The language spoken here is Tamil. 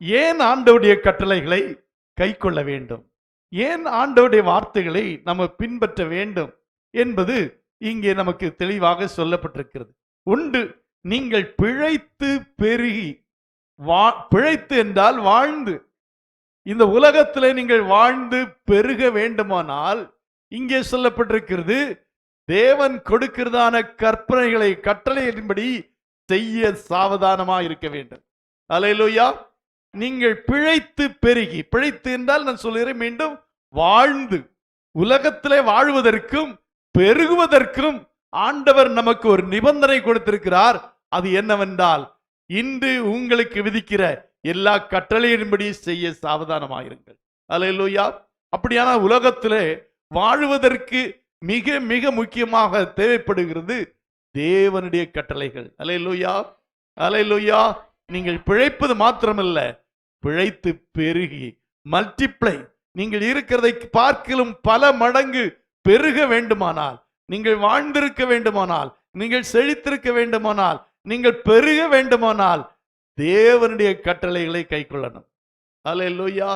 ஏன் ஆண்டவுடைய கட்டளைகளை கை கொள்ள வேண்டும்? ஏன் ஆண்டவுடைய வார்த்தைகளை நம்ம பின்பற்ற வேண்டும் என்பது இங்கே நமக்கு தெளிவாக சொல்லப்பட்டிருக்கிறது. உண்டு நீங்கள் பிழைத்து பெருகி வா பிழைத்து என்றால் வாழ்ந்து. இந்த உலகத்தில் நீங்கள் வாழ்ந்து பெருக வேண்டுமானால் இங்கே சொல்லப்பட்டிருக்கிறது தேவன் கொடுக்கிறதான கற்பனைகளை கட்டளையின்படி செய்ய சாவதானமா இருக்க வேண்டும். அலையிலோயா நீங்கள் பிழைத்து பெருகி பிழைத்து என்றால் நான் சொல்கிறேன் மீண்டும் வாழ்ந்து உலகத்திலே வாழ்வதற்கும் பெருகுவதற்கும் ஆண்டவர் நமக்கு ஒரு நிபந்தனை கொடுத்திருக்கிறார். அது என்னவென்றால் இன்று உங்களுக்கு விதிக்கிற எல்லா கட்டளையின்படி செய்ய சாவதானமாயிருங்கள். அலையிலோயா அப்படியான உலகத்திலே வாழ்வதற்கு மிக மிக முக்கியமாக தேவைப்படுகிறது தேவனுடைய கட்டளைகள். அலையிலோயா அலையிலோயா நீங்கள் பிழைப்பது மாத்திரமல்ல பிழைத்து பெருகி மல்டிப்ளை நீங்கள் இருக்கிறதை பார்க்கலும் பல மடங்கு பெருக வேண்டுமானால் நீங்கள் வாழ்ந்திருக்க வேண்டுமானால் நீங்கள் செழித்திருக்க வேண்டுமானால் நீங்கள் பெருக வேண்டுமானால் தேவனுடைய கட்டளைகளை கை கொள்ளணும் அலையிலோயா